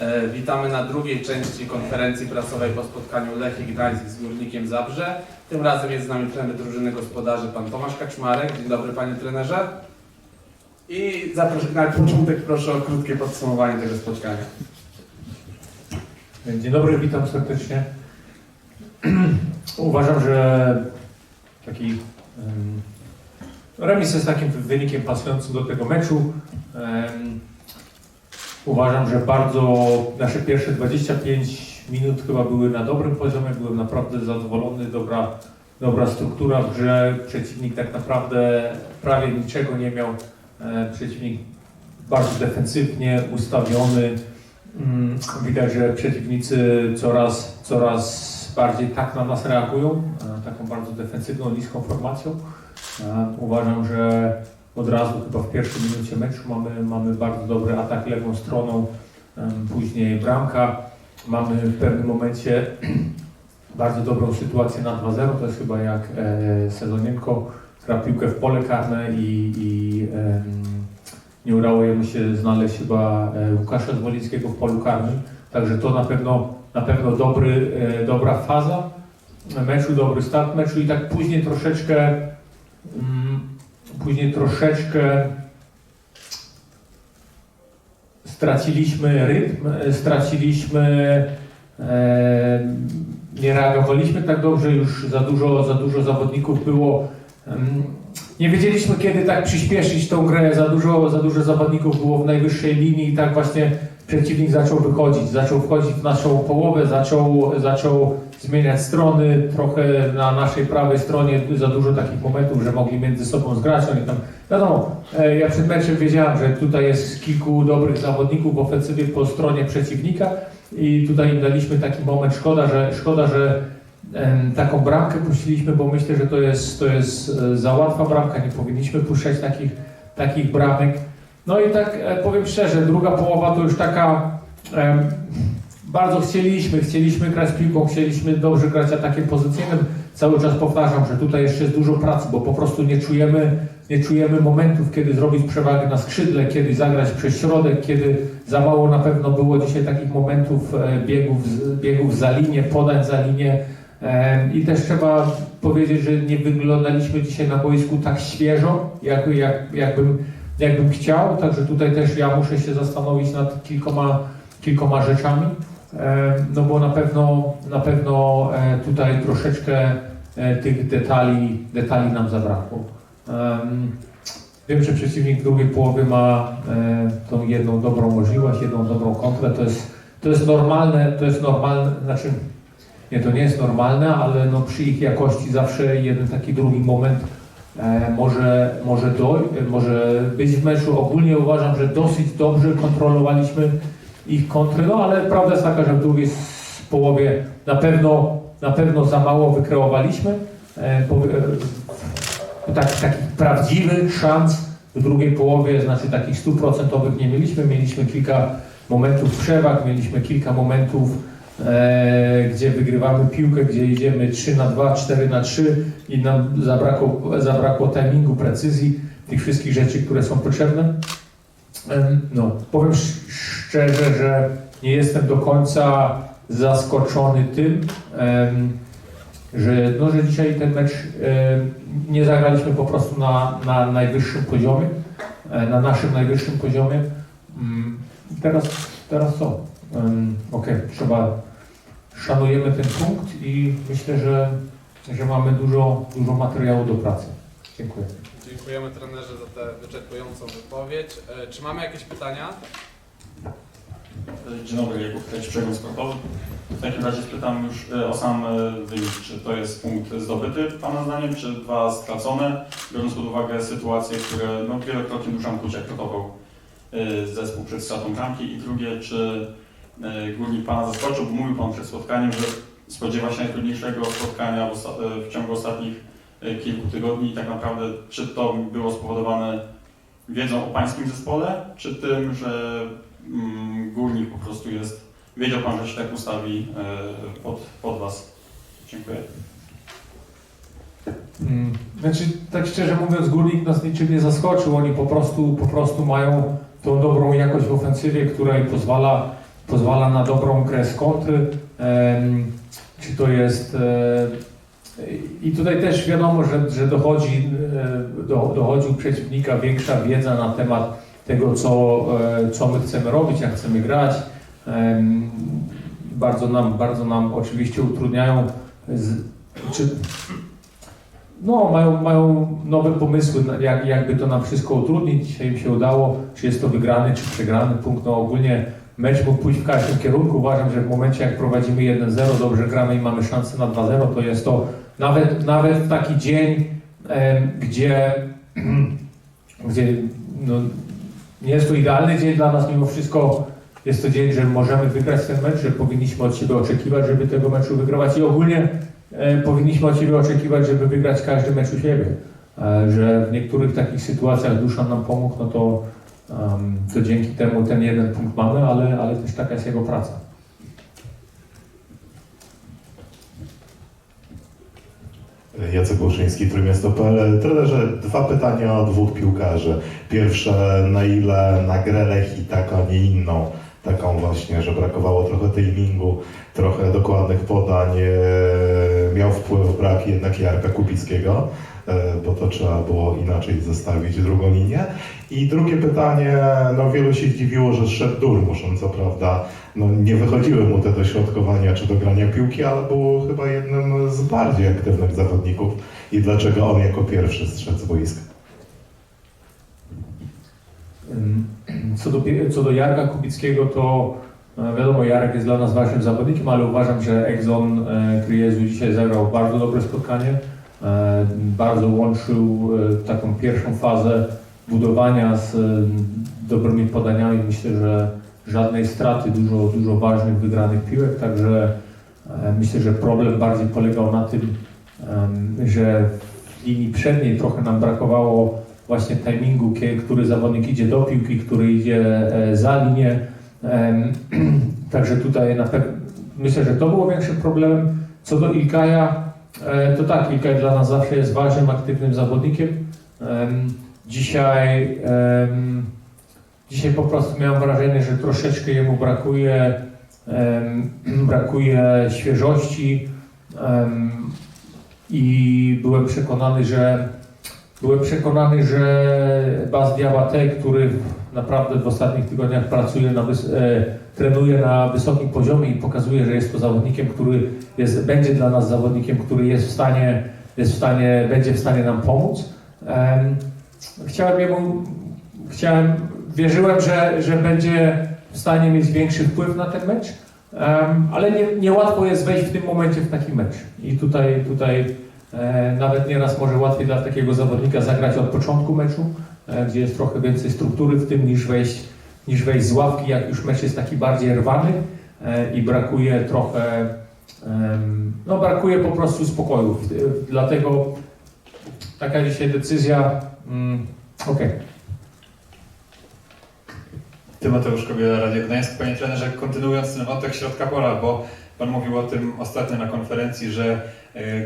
E, Witamy na drugiej części konferencji prasowej po spotkaniu Lechii Gdańsk z Górnikiem Zabrze. Tym razem jest z nami trener drużyny gospodarzy, pan Tomasz Kaczmarek. Dzień dobry panie trenerze. I zaproszę, na początek proszę o krótkie podsumowanie tego spotkania. Dzień dobry, witam serdecznie. Uważam, że taki em, remis jest takim wynikiem pasującym do tego meczu. Uważam, że bardzo nasze pierwsze 25 minut chyba były na dobrym poziomie, byłem naprawdę zadowolony, dobra, dobra struktura w grze, przeciwnik tak naprawdę prawie niczego nie miał, e, przeciwnik bardzo defensywnie ustawiony, Mm, Widać, że przeciwnicy coraz, coraz bardziej tak na nas reagują, e, taką bardzo defensywną, niską formacją. E, Uważam, że od razu chyba w pierwszej minucie meczu mamy, mamy bardzo dobry atak lewą stroną, później bramka. Mamy w pewnym momencie bardzo dobrą sytuację na 2-0, to jest chyba jak e, Sezonienko gra piłkę w pole karne i, i em, nie udało jemu się znaleźć chyba e, Łukasza Zwolińskiego w polu karnym. Także to na pewno, na pewno dobry, e, dobra faza meczu, dobry start meczu i tak później troszeczkę mm, później troszeczkę straciliśmy rytm, straciliśmy e, nie reagowaliśmy tak dobrze, już za dużo, za dużo zawodników było nie wiedzieliśmy, kiedy tak przyspieszyć tą grę. Za dużo, za dużo zawodników było w najwyższej linii i tak właśnie przeciwnik zaczął wychodzić. Zaczął wchodzić w naszą połowę, zaczął, zaczął zmieniać strony. Trochę na naszej prawej stronie za dużo takich momentów, że mogli między sobą zgrać. Oni tam, wiadomo, e, ja przed meczem wiedziałem, że tutaj jest kilku dobrych zawodników w ofensywie po stronie przeciwnika i tutaj im daliśmy taki moment. Szkoda, że, szkoda, że taką bramkę puściliśmy, bo myślę, że to jest, to jest e, za łatwa bramka, nie powinniśmy puszczać takich, takich bramek. No i tak e, powiem szczerze, druga połowa to już taka bardzo chcieliśmy, chcieliśmy grać piłką, chcieliśmy dobrze grać atakiem pozycyjnym. Cały czas powtarzam, że tutaj jeszcze jest dużo pracy, bo po prostu nie czujemy, nie czujemy momentów, kiedy zrobić przewagę na skrzydle, kiedy zagrać przez środek, kiedy za mało na pewno było dzisiaj takich momentów e, biegów, biegów za linię, podań za linię. Em, I też trzeba powiedzieć, że nie wyglądaliśmy dzisiaj na boisku tak świeżo, jak, jak, jakbym, jakbym chciał. Także tutaj też ja muszę się zastanowić nad kilkoma, kilkoma rzeczami. Em, No bo na pewno, na pewno e, tutaj troszeczkę e, tych detali, detali nam zabrakło. Em, Wiem, że przeciwnik drugiej połowie ma e, tą jedną dobrą możliwość, jedną dobrą kontrę. To jest, to jest normalne, to jest normalne, znaczy nie, to nie jest normalne, ale no przy ich jakości zawsze jeden taki drugi moment e, może, może, doj, może być w meczu. Ogólnie uważam, że dosyć dobrze kontrolowaliśmy ich kontry, no ale prawda jest taka, że w drugiej połowie na pewno, na pewno za mało wykreowaliśmy. E, po, e, tak, takich prawdziwych szans w drugiej połowie, znaczy takich stuprocentowych nie mieliśmy. Mieliśmy kilka momentów przewag, mieliśmy kilka momentów e, gdzie wygrywamy piłkę, gdzie idziemy 3 na 2, 4 na 3 i nam zabrakło, zabrakło timingu, precyzji, tych wszystkich rzeczy, które są potrzebne. Em, No, powiem szczerze, że nie jestem do końca zaskoczony tym, że, no, że dzisiaj ten mecz nie zagraliśmy po prostu na, na najwyższym poziomie, e, na naszym najwyższym poziomie. Mm, Teraz, teraz co? Okej, trzeba szanujemy ten punkt i myślę, że, że mamy dużo, dużo materiału do pracy. Dziękuję. Dziękujemy trenerze za tę wyczerpującą wypowiedź. E, Czy mamy jakieś pytania? Dzień dobry, Jakub Kreć, Przegląd Sportowy. W takim razie spytam już e, o sam e, wynik. Czy to jest punkt zdobyty Pana zdaniem, czy dwa stracone, biorąc pod uwagę sytuacje, które no, wielokrotnie Duszan Kuciak ratował e, zespół przed stratą bramki? I drugie, czy Górnik Pana zaskoczył, bo mówił Pan przed spotkaniem, że spodziewa się najtrudniejszego spotkania w, w ciągu ostatnich kilku tygodni i tak naprawdę czy to było spowodowane wiedzą o Pańskim zespole, czy tym, że mm, górnik po prostu jest, wiedział Pan, że się tak ustawi e, pod, pod Was. Dziękuję. Mm, Znaczy, tak szczerze mówiąc, Górnik nas niczym nie zaskoczył. Oni po prostu, po prostu mają tą dobrą jakość w ofensywie, która im pozwala pozwala na dobrą grę z kontry, czy to jest... E, I tutaj też wiadomo, że, że dochodzi, e, do, dochodzi u przeciwnika większa wiedza na temat tego, co, e, co my chcemy robić, jak chcemy grać. Bardzo nam, bardzo nam oczywiście utrudniają, z, czy, no, mają, mają nowe pomysły, jak, jakby to nam wszystko utrudnić. Dzisiaj im się udało, czy jest to wygrany, czy przegrany punkt. No, ogólnie mecz mógł pójść w każdym kierunku. Uważam, że w momencie, jak prowadzimy 1-0, dobrze gramy i mamy szansę na 2-0, to jest to nawet, nawet w taki dzień, gdzie, gdzie no, nie jest to idealny dzień dla nas, mimo wszystko jest to dzień, że możemy wygrać ten mecz, że powinniśmy od siebie oczekiwać, żeby tego meczu wygrywać i ogólnie powinniśmy od siebie oczekiwać, żeby wygrać każdy mecz u siebie. E, że w niektórych takich sytuacjach Duszan nam pomógł, no to, to dzięki temu ten jeden punkt mamy, ale, ale też taka jest jego praca. Jacek Łoszyński, Trójmiasto.pl. Trenerze, dwa pytania o dwóch piłkarzy. Pierwsze, na ile na grę Lech i tak, a nie inną, taką właśnie, że brakowało trochę timingu, trochę dokładnych podań, e, miał wpływ brak jednak Jarka Kubickiego, e, bo to trzeba było inaczej zestawić drugą linię. I drugie pytanie, no wielu się zdziwiło, że szedł Durmuszon, co prawda no, nie wychodziły mu te dośrodkowania czy do grania piłki, ale był chyba jednym z bardziej aktywnych zawodników. I dlaczego on jako pierwszy strzec z boiska? Co do, co do Jarka Kubickiego, to wiadomo, Jarek jest dla nas ważnym zawodnikiem, ale uważam, że Exxon e, Kryjezu dzisiaj zagrał bardzo dobre spotkanie. E, Bardzo łączył e, taką pierwszą fazę budowania z dobrymi podaniami. Myślę, że żadnej straty, dużo, dużo ważnych wygranych piłek, także myślę, że problem bardziej polegał na tym, że w linii przedniej trochę nam brakowało właśnie timingu, który zawodnik idzie do piłki, który idzie za linię. Także tutaj na pewno myślę, że to było większym problemem. Co do Ilkaja, e, to tak, Ilkaj dla nas zawsze jest ważnym, aktywnym zawodnikiem. Em, Dzisiaj, dzisiaj po prostu miałem wrażenie, że troszeczkę jemu brakuje, brakuje świeżości i byłem przekonany, że Byłem przekonany, że Bas Diabate, który naprawdę w ostatnich tygodniach pracuje, na e, trenuje na wysokim poziomie i pokazuje, że jest to zawodnikiem, który jest, będzie dla nas zawodnikiem, który jest w stanie, jest w stanie, będzie w stanie nam pomóc. Em, chciałem jemu, chciałem, wierzyłem, że, że będzie w stanie mieć większy wpływ na ten mecz, ale nie, niełatwo jest wejść w tym momencie w taki mecz. I tutaj, tutaj E, Nawet nieraz może łatwiej dla takiego zawodnika zagrać od początku meczu, gdzie jest trochę więcej struktury w tym niż wejść, niż wejść z ławki, jak już mecz jest taki bardziej rwany e, i brakuje trochę, no brakuje po prostu spokoju. Dlatego taka dzisiaj decyzja, mm, okej. Tymoteusz Kobiela, Radio Gdańsk. Panie trenerze, kontynuując ten wątek środka pola, bo Pan mówił o tym ostatnio na konferencji, że e,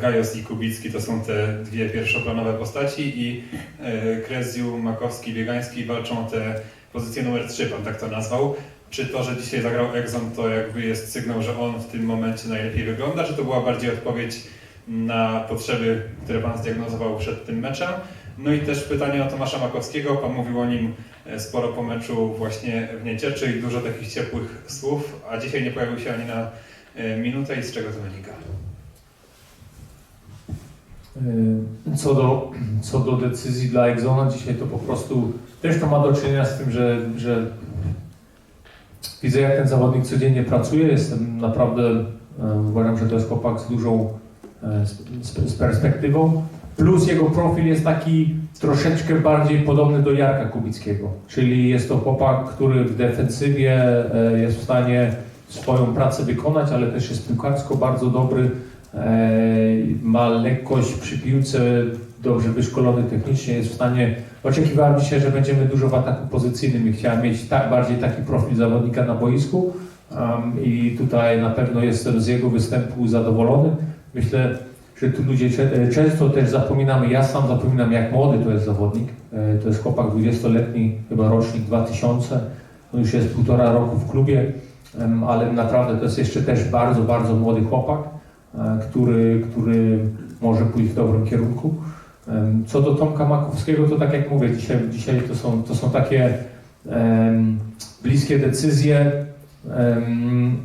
Gajos i Kubicki to są te dwie pierwszoplanowe postaci i e, Krezju, Makowski, Biegański walczą o tę pozycję numer 3, Pan tak to nazwał. Czy to, że dzisiaj zagrał Exxon, to jakby jest sygnał, że on w tym momencie najlepiej wygląda, czy to była bardziej odpowiedź na potrzeby, które Pan zdiagnozował przed tym meczem? No i też pytanie o Tomasza Makowskiego. Pan mówił o nim e, sporo po meczu właśnie w Niecieczy i dużo takich ciepłych słów, a dzisiaj nie pojawił się ani na e, minutę i z czego to wynika? Y, Co do, co do decyzji dla Exona, dzisiaj to po prostu też to ma do czynienia z tym, że, że widzę jak ten zawodnik codziennie pracuje. Jestem naprawdę, e, uważam, że to jest chłopak z dużą e, z- z perspektywą. Plus jego profil jest taki troszeczkę bardziej podobny do Jarka Kubickiego. Czyli jest to chłopak, który w defensywie e, jest w stanie swoją pracę wykonać, ale też jest piłkarsko bardzo dobry. E, ma lekkość przy piłce, dobrze wyszkolony technicznie, jest w stanie. Oczekiwałem dzisiaj, że będziemy dużo w ataku pozycyjnym i chciałem mieć tak, bardziej taki profil zawodnika na boisku. Um, I tutaj na pewno jestem z jego występu zadowolony. Myślę, że tu ludzie cze- często też zapominamy, ja sam zapominam, jak młody to jest zawodnik. E, To jest chłopak 20-letni, chyba rocznik 2000, no już jest półtora roku w klubie. ale naprawdę to jest jeszcze też bardzo, bardzo młody chłopak, e, który, który może pójść w dobrym kierunku. Co do Tomka Makowskiego, to tak jak mówię, dzisiaj, dzisiaj to, są, to są takie em, bliskie decyzje. Em,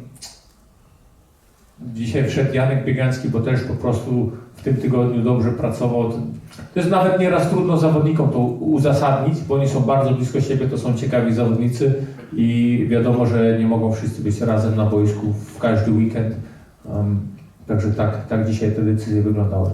dzisiaj wszedł Janek Biegański, bo też po prostu w tym tygodniu dobrze pracował. To- jest nawet nieraz trudno zawodnikom to uzasadnić, bo oni są bardzo blisko siebie, to są ciekawi zawodnicy i wiadomo, że nie mogą wszyscy być razem na boisku w każdy weekend. Em, także tak, tak dzisiaj te decyzje wyglądały.